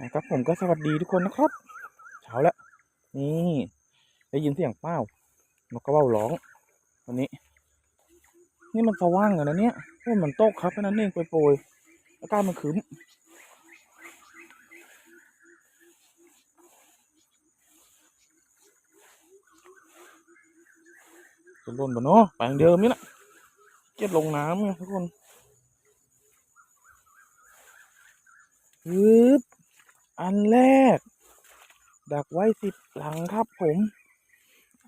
นะครับผมก็สวัสดีทุกคนนะครับเช้าแล้วนี่ได้ยินเสียงเป้านกกระเบ้าร้องวันนี้ นี่มันสว่างอะนะเนี่ยเฮ้ยมันตกครับแค่นั้นเองโปรยๆอากาศมันคืมจะล่นบ่เนาะไปทางเดิมนี่นะเก็บลงน้ำไงทุกคนฮึบ อันแรก ดักไว้สิบหลังครับผม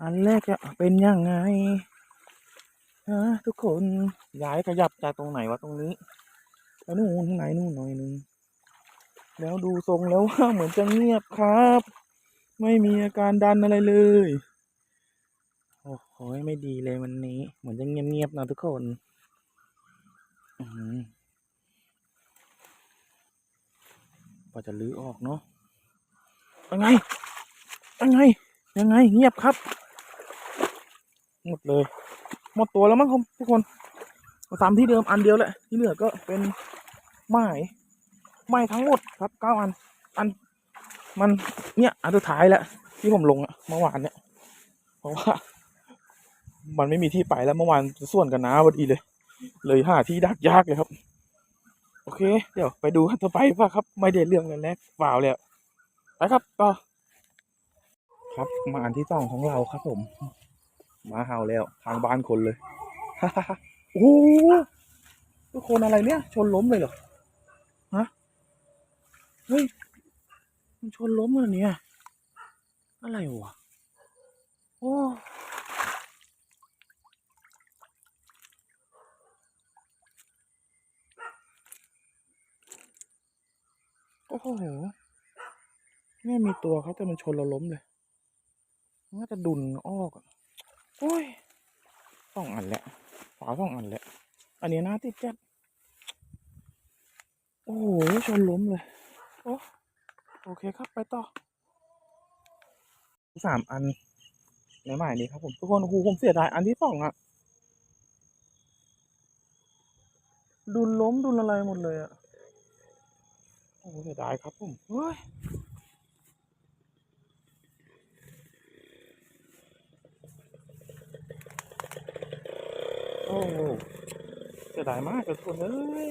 อันแรกจะเป็นยังไงฮะทุกคนย้ายขยับจากตรงไหนวะตรงนี้ไปนู่นข้างในนู่นหน่อยนึงแล้วดูทรงแล้วว่าเหมือนจะเงียบครับ ไม่มีอาการดันอะไรเลยโอ้โหไม่ดีเลยวันนี้ เหมือนจะเงียบๆนะทุกคน อืม พอจะลื้อออกเนาะยังไงยังไง ยังไง เงียบครับ หมดเลย หมดตัวแล้วมั้งครับทุกคนมาตามที่เดิมอันเดียวแหละที่เหลือก็เป็นไม้ไม้ทั้งหมดครับเก้าอัน อันมันเนี่ยอันสุดท้ายแล้วที่ผมลงอะเมื่อวานเนี่ยเพราะว่า มันไม่มีที่ไปแล้วเมื่อวานส่วนกันน้าพอดีเลย เลยหาที่ดักยากเลยครับ อเค เดี๋ยวไปดูกันต่อไปว่าครับ ไม่ได้เรื่องเลยแรกเปล่าแล้วไปครับต่อครับมาอันที่สองของเราครับผมมาเห่าแล้ว ทางบ้านคนเลยโอ้ทุกคนอะไรเนี่ย ชนล้มเลยเหรอฮะเฮ้ยมันชนล้มเลยเนี่ยอะไรวะโอ้ โอ้โหไม่มีตัวเขาแต่มันชนเราล้มเลยน่าจะดุนออกอะโอ้ยสองอันแหละฝาสองอันแหละ อันนี้น่าติดจัดโอ้โหชนล้มเลยโอ้โอเคครับไปต่อสามอันในหมายนี้ครับผมทุกคนโอ้โหผมเสียดายอันที่สองอะดุนล้มดุนอะไรหมดเลยอะ อ้โหเสียดายครับผมเฮ้ยโอ้โหเสียดายมากเลยทุกคนเอ้ย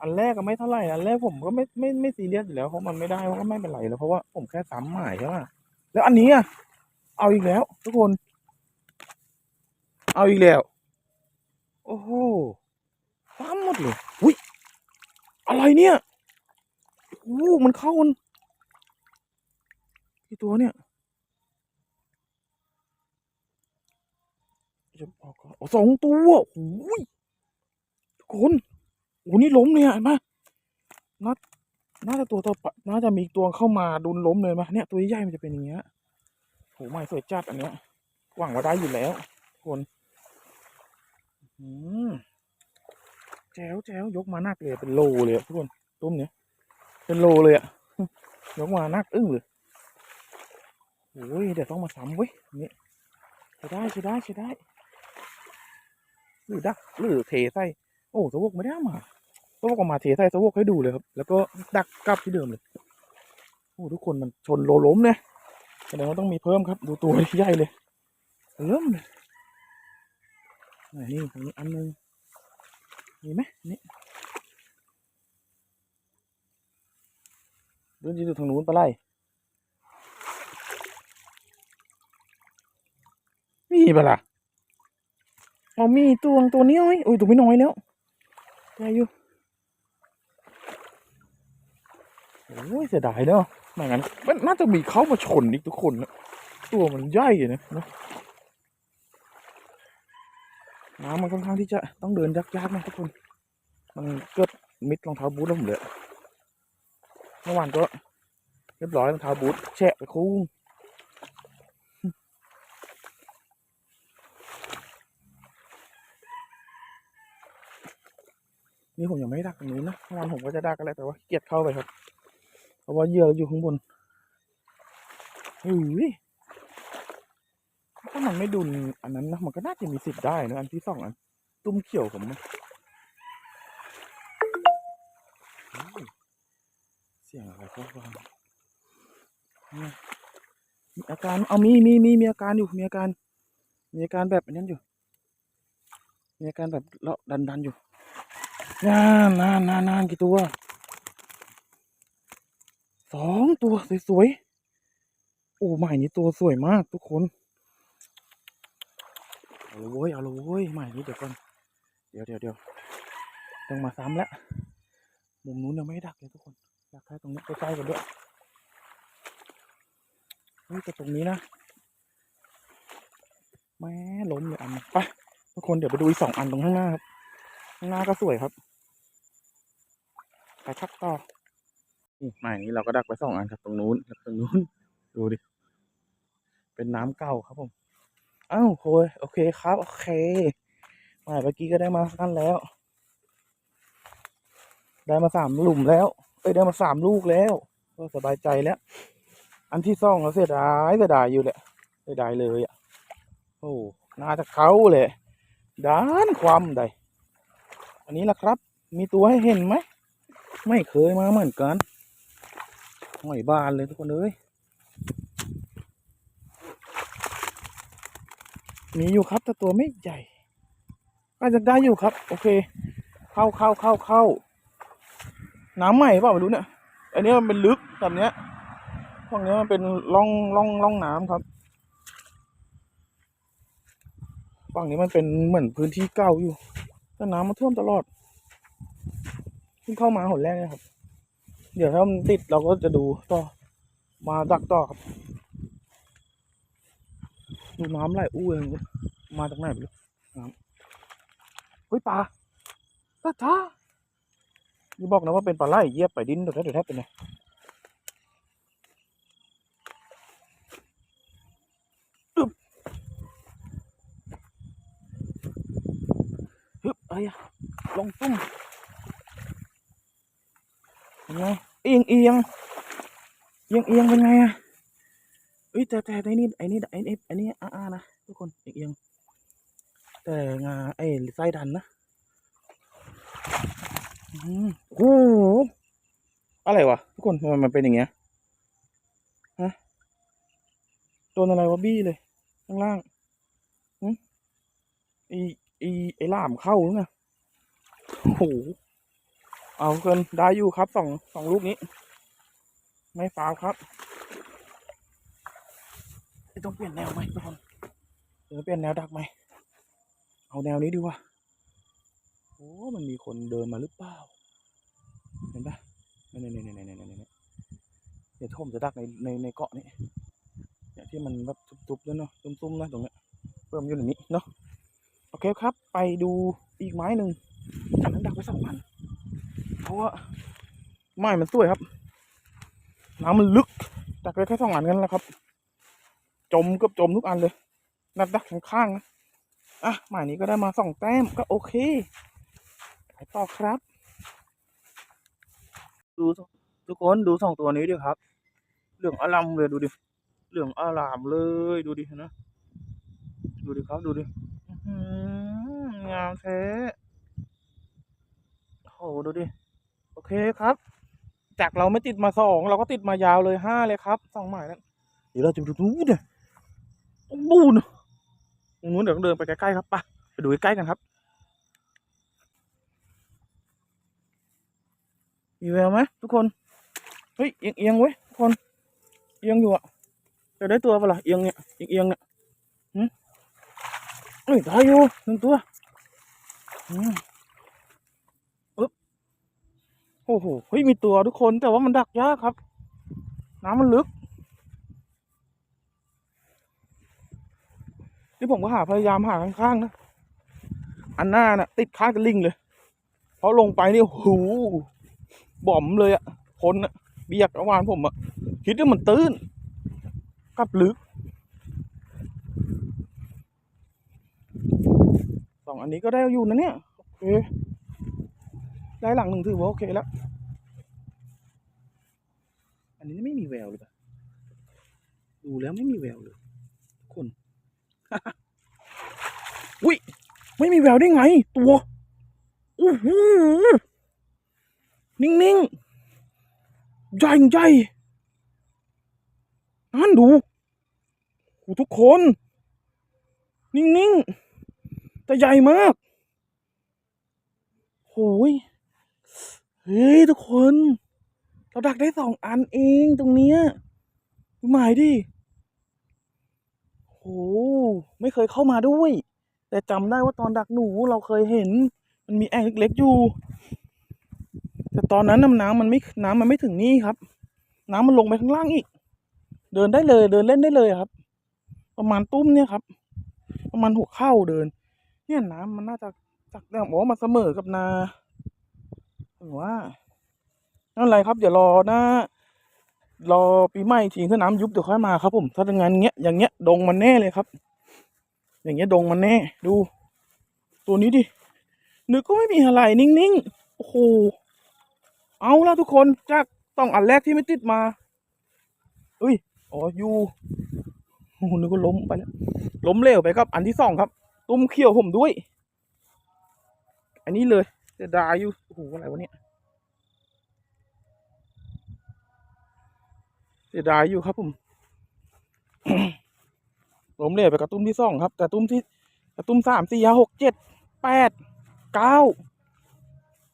อันแรกก็ไม่เท่าไหร่อันแรกผมก็ไม่ไม่ไม่ซีเรียสอยู่แล้วเพราะมันไม่ได้ก็ไม่เป็นไรแล้วเพราะว่าผมแค่ซ้ำหมายใช่ไหมแล้วอันนี้อะเอาอีกแล้ว ทุกคน เอาอีกแล้ว โอ้โหซ้ำหมดเลยอุ้ยอะไรเนี่ย อ้มันเข้ามันกี่ตัวเนี่ยจะบอกก่อนโอ้สองตัวโอ้ยทุกคนโอ้นี่ล้มเลยอะเห็นปะน่าน่าจะตัวต่อไปน่าจะมีตัวเข้ามาดุนล้มเลยมะเนี่ยตัวใหญ่ๆมันจะเป็นอย่างเงี้ยโหใหม่สวยจัดอันเนี้ย หวังว่าได้อยู่แล้วคนอืมแจ๋วแจ๋วยกมาหนักเลยเป็นโลเลยทุกคนตุ้มเนี้ย เป็นโลเลยอะยกมานักอึ้งเลยโอ้ยเดี๋ยวต้องมาซ้ำเว้ยนี่ใช้ได้ใช้ได้ใช้ได้หรือดักหรือเทใส่โอ้สวกไม่ได้มาสวกออกมาเทใส่สวกให้ดูเลยครับ แล้วก็ดักกลับที่เดิมเลยโอ้ทุกคนมันชนโลล้มเนี่ยแสดงว่าต้องมีเพิ่มครับ ดูตัวใหญ่เลยเริ่มเลยนี่ตรงนี้อันนึงมีไหมนี่ ดูจีดูทางนู้นปะไล่มีปะล่ะเอามีตัวตัวนี้ไหมโอ้ยตัวไม่น้อยแล้วได้อยู่โอ้ยเสียดายเนาะไม่งั้นมันน่าจะมีเข้ามาชนอีกทุกคนนะตัวมันใหญ่อะนะนะน้ำมันค่อนข้างที่จะต้องเดินยากๆนะทุกคน มันเกิดมิดรองเท้าบูทแล้วผมเลย เมื่อวานก็เรียบร้อยรองเท้าบูทแฉะไปคู่นี่ผมยังไม่ได้ดักตรงนี้นะเมื่อวานผมก็จะดักกันแหละแต่ว่าเกลียดเข้าไปครับ เพราะว่าเหยื่ออยู่ข้างบนเฮ้ยถ้ามันไม่ดุนอันนั้นนะมันก็น่าจะมีสิทธิ์ได้นะอันที่สองอัน ตุ้มเขียวผมนะ เสียงอะไรก็ฟังมีอาการ เอามีมีมีมีอาการอยู่ มีอาการ มีอาการแบบนั้นอยู่ มีอาการแบบเลาะดันดันอยู่นานนานนานนานกี่ตัว สองตัวสวยๆ โอ้ใหม่นี้ตัวสวยมากทุกคน เอาละเว้ย เอาละเว้ยใหม่นี้เดี๋ยวก่อน เดี๋ยวเดี๋ยวเดี๋ยวต้องมาซ้ำแล้ว มุมนู้นยังไม่ดักเลยทุกคน ดักแค่ตรงนี้ใกล้ๆกันด้วยเฮ้ยแต่ตรงนี้นะแม่ล้มเลยอันนะไปทุกคนเดี๋ยวไปดูอีกสองอันตรงข้างหน้าครับ ข้างหน้าก็สวยครับไปชักต่อนี่หมายนี้เราก็ดักไว้สองอันครับตรงนู้นกับตรงนู้น ดูดิ เป็นน้ำเก่าครับผมอ้าวโอ้ยโอเคครับ โอเคหมาเมื่อกี้ก็ได้มาสั้นแล้ว ได้มาสามหลุมแล้ว เอ้ยได้มาสามลูกแล้ว ก็สบายใจแล้ว อันที่สองเราเสียดายเสียดายอยู่แหละเสียดายเลยอะโอ้น่าจะเขาเลยด้านความใด อันนี้ล่ะครับ มีตัวให้เห็นไหม ไม่เคยมาเหมือนกันหอยบานเลยทุกคนเอ้ยมีอยู่ครับแต่ตัวไม่ใหญ่ก็จะได้อยู่ครับ โอเค เข้าเข้าเข้าเข้า น้ำใหม่เปล่าไม่รู้เนี่ย อันนี้มันเป็นลึกแบบเนี้ยฝั่งนี้มันเป็นร่องร่องร่องน้ำครับ ฝั่งนี้มันเป็นเหมือนพื้นที่เก่าอยู่ แต่น้ำมันท่วมตลอดเพิ่งเข้ามาหนแรกนะครับ เดี๋ยวถ้ามันติดเราก็จะดูต่อ มาดักต่อครับ ดูน้ำไหลอู้เองมาจากไหนไม่รู้น้ำเฮ้ยปลาตาท้า นี่บอกนะว่าเป็นปลาไหลเยียบไปดินเดี๋ยวแทบเดี๋ยวแทบเป็นไงอึบฮึบไอ้ยลงตุ้มเป็นไงเอียงเอียงเอียงเอียงเป็นไงอะเอ้ยแต่แต่ไอ้นี่ไอ้นี่ไอ้นี่ไอ้นี่อ้านะทุกคนเอียงแต่งาไอ้ไส้ดันนะ โอ้โหอะไรวะทุกคนทำไมมันเป็นอย่างเงี้ยฮะโดนอะไรวะบี้เลย ข้างล่างอืมอีไอีไอ้ล่ามเข้าหรือไงโอ้โหเอาเกินได้อยู่ครับสองสองลูกนี้ ไม่ฟาวครับจะต้องเปลี่ยนแนวไหมทุกคนเดี๋ยวเปลี่ยนแนวดักไหมเอาแนวนี้ดีกว่า โอ้มันมีคนเดินมาหรือเปล่า เห็นปะนี่นี่นี่นี่นี่นี่นี่เดี๋ยวผมจะดักในในในเกาะนี้เนี่ยที่มันแบบทุบๆแล้วเนาะซุ่มๆนะตรงเนี้ยเพิ่มอยู่ในนี้เนาะโอเคครับ ไปดูอีกไม้หนึ่งอันนั้นดักไว้สองพันเพราะว่าไม้มันสวยครับน้ำมันลึกดักไว้แค่สองอันกันแหละครับ จมเกือบจมทุกอันเลยนัดดักข้างๆนะอะหมายนี้ก็ได้มาสองแต้มก็โอเค ไปต่อครับ ดูทุกคนดูสองตัวนี้ดิครับ เหลืองอลามเลยดูดิ เหลืองอลามเลยดูดินะ ดูดิครับดูดิงามแท้โอ้โหดูดิ โอเคครับ จากเราไม่ติดมาสองเราก็ติดมายาวเลยห้าเลยครับสองหมายนั้นเดี๋ยวเราจะไปดูเนี่ยโอ้โหนตรงนู้นเดี๋ยวต้องเดินไปใกล้ๆครับไปไปดูใกล้ๆกันครับ มีแววไหมทุกคน เฮ้ยเอียงเอียงๆเว้ยทุกคน เอียงอยู่อะ จะได้ตัวเปะล่าเอียงเนี่ยเอียงเอียงเนี่ยหืมเฮ้ยได้อยู่หนึ่งตัว อืมอึ๊บโอ้โห เฮ้ยมีตัวทุกคนแต่ว่ามันดักยากครับ น้ำมันลึกนี่ผมก็หาพยายามหาข้างๆนะ อันหน้าน่ะ ติดข้างตะลิงเลย เพราะลงไปนี่โอ้โห บ่อมเลยอะคนอะเบียกระหวานผมอะคิดว่ามันตื้นกับลึกสองอันนี้ก็ได้อยู่นะเนี่ย โอเค ได้หลังหนึ่งถือว่าโอเคแล้ว อันนี้ไม่มีแววเลยปะดูแล้วไม่มีแววเลยคนอุ้ย ไม่มีแววได้ไง ตัวโอ้โห นิ่งๆใหญ่ใหญ่นั่นดูโอ้ทุกคน นิ่ง ๆ แต่ใหญ่มากโอ้ยเฮ้ย ทุกคน เราดักได้สองอันเองตรงเนี้ยดูหมายดิโหไม่เคยเข้ามาด้วย แต่จำได้ว่าตอนดักหนูเราเคยเห็น มันมีแอ่งเล็ก ๆ อยู่ แต่ตอนนั้นน้ำน้ำมันไม่น้ำมันไม่ถึงนี่ครับ น้ำมันลงไปข้างล่างอีก เดินได้เลยเดินเล่นได้เลยครับ ประมาณตุ้มเนี่ยครับ ประมาณหัวเข่าเดิน เนี่ยน้ำมันน่าจะจากแนวบอกว่ามันเสมอกับนาถึงว่านั่นไรครับ เดี๋ยวรอหน้ารอปีใหม่ทีถ้าน้ำยุบเดี๋ยวค่อยมาครับผมถ้าอย่างนั้นเงี้ยอย่างเงี้ยดงมันแน่เลยครับ อย่างเงี้ยดงมันแน่ ดู ตัวนี้ดินึกก็ไม่มีอะไรนิ่งๆโอ้โห เอาละทุกคนจากต้องอันแรกที่ไม่ติดมาเอ้ยอ๋ออยู่โอ้โหนึกว่าล้มไปแล้วล้มเหลวไปครับ อันที่สองครับ ตุ้มเขี้ยวผมด้วย อันนี้เลยเสียดายอยู่โอ้โหอะไรวะเนี่ยเสียดายอยู่ครับผมล้มเหลวไปกับตุ้มที่สองครับ แต่ตุ้มที่แต่ตุ้มสามสี่ห้าหกเจ็ดแปดเก้า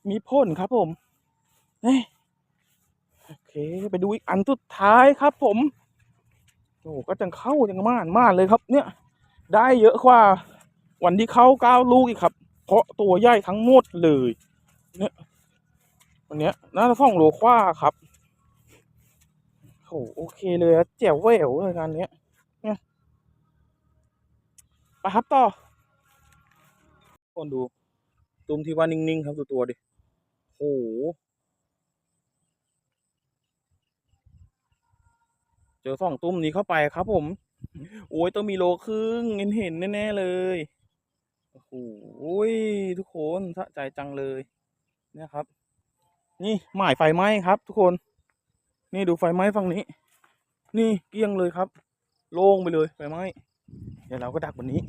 มีพ่นครับผม เฮ้ยโอเคไปดูอีกอันสุดท้ายครับ ผมโอ้โหก็จังเข้าจังม่านม่านเลยครับ เนี่ย ได้เยอะกว่า วันที่เข้าก้าลูกอีกครับ เพราะตัวใหญ่ทั้งหมดเลย เนี่ยวันเนี้ยน่าจะส่องโลคว้าครับโอ้โหโอเคเลยแจ๋วแหววเลยงานเนี้ยเนี่ยไปครับต่อคนดู ตุ้มที่ว่านิ่ง ๆ ครับ ตัวตัวดิโอ้โห เจอสองตุ้มนี้เข้าไปครับผม โอ้ยต้องมีโลครึ่งเห็นเห็นแน่ๆเลยโอ้โหทุกคนสะใจจังเลยเนี่ยครับ นี่หมายไฟไหม้ครับ ทุกคน นี่ดูไฟไหม้ฝั่งนี้ นี่เกลี้ยงเลยครับ โล่งไปเลยไฟไหม้เดี๋ยวเราก็ดักวันนี้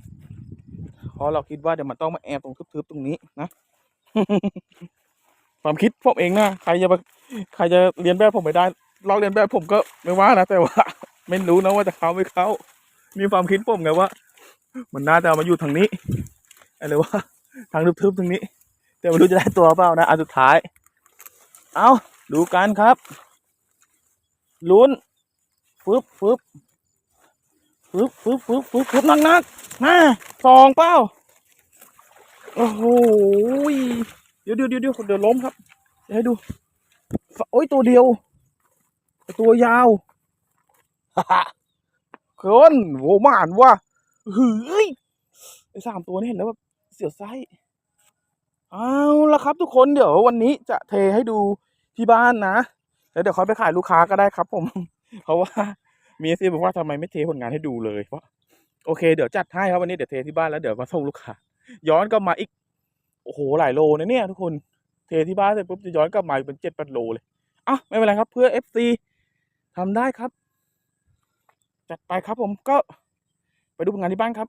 เพราะเราคิดว่าเดี๋ยวมันต้องมาแอบตรงทึบๆตรงนี้นะความคิดผมเองนะใครจะใครจะเรียนแบบผมไม่ได้ ลอกเรียนแบบผมก็ไม่ว่านะแต่ว่าไม่รู้นะว่าจะเข้าไม่เข้า มีความคิดผมไงว่า มันน่าจะมาอยู่ทางนี้อะไรว่าทางทึบๆตรงนี้ แต่ไม่รู้จะได้ตัวเปล่านะอันสุดท้าย เอาดูกันครับลุ้นฟึบฟึบฟึบฟึบฟึบฟึบฟึบนักนักมาสองเป้าโอ้โหเดี๋ยวเดี๋ยวเดี๋ยวเดี๋ยวล้มครับเดี๋ยวให้ดูโอ้ยตัวเดียว ตัวยาวเคินโวมานว่ะเฮ้ยไอสามตัวนี่เห็นแล้วแบบเสียวไส้เอาละครับทุกคนเดี๋ยววันนี้จะเทให้ดูที่บ้านนะแล้วเดี๋ยวค่อยไปขายลูกค้าก็ได้ครับผม เพราะว่ามีซีบอกว่าทำไมไม่เทผลงานให้ดูเลยเพราะโอเคเดี๋ยวจัดให้ครับวันนี้เดี๋ยวเทที่บ้านแล้วเดี๋ยวมาส่งลูกค้าย้อนกลับมาอีกโอ้โหหลายโลนะเนี่ยทุกคนเทที่บ้านเสร็จปุ๊บจะย้อนกลับมาเป็นเจ็ดแปดโลเลยอะไม่เป็นไรครับเพื่อเอฟซี ทำได้ครับ จัดไปครับผมก็ไปดูผลงานที่บ้านครับ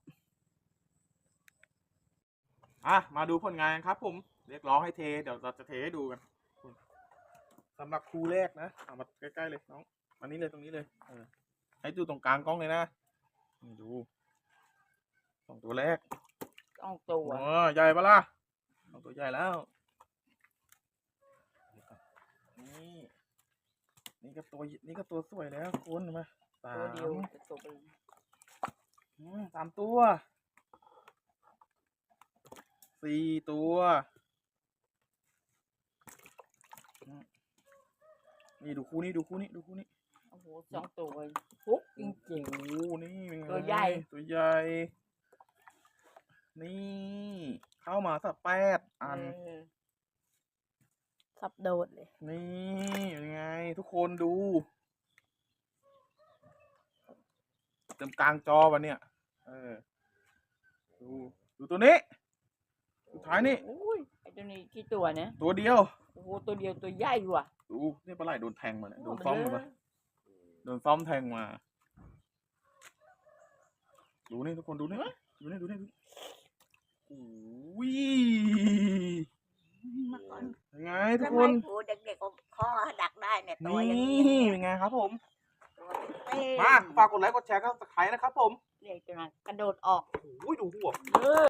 อะ มาดูผลงานครับ ผม เรียกร้องให้เท เดี๋ยวเราจะเทให้ดูกันสำหรับครูแรกนะเอามาใกล้ๆเลยน้องมานี้เลยตรงนี้เลย เออ ให้ดูตรงกลางกล้องเลยนะนี่ดูสองตัวแรกต้องตัวโอ้ใหญ่ปะล่ะสองตัวใหญ่แล้วนี่ นี่ก็ตัวนี่ก็ตัวสวยแล้วคุณมาสาตัวมเดียวจะตัวเป็นอืมสามตัว สี่ตัวอืมนี่ดูคู่นี้ดูคู่นี้ดูคู่นี้ โอ้โหสองตัวปุ๊บจริง โอ้โหนี่เป็นไงตัวใหญ่ ตัวใหญ่ นี่ เข้ามาสักแปดๆอัน เออ ขับโดดเลย นี่เป็นไง ทุกคนดูเต็มกลางจอวันเนี่ย เออ ดู ดูตัวนี้สุดท้ายนี่โอ้ยไอ้ตัวนี้กี่ตัวเนี่ยตัวเดียว โอ้โหตัวเดียวตัวใหญ่ว่ะ ดูนี่ปลาไหลโดนแทงมาเนี่ยโดนเาซ้อมเลมายโดนซ้อมแทงมา ดูนี่ทุกคนดูนี่ดูนี่ดูนี่ดูโอ้ย มาก่อนยังไงทุกทำคไมนผูเด็กๆก็คอดักได้เนี่ยตัวนี่อย่างนี้เป็นไงครับ ผมตัวเต็มมาฝากกดไลค์กดแชร์ก็สไครต์นะครับ ผมเรียกจนกระโดดออกโอ้ยดูหัว เออ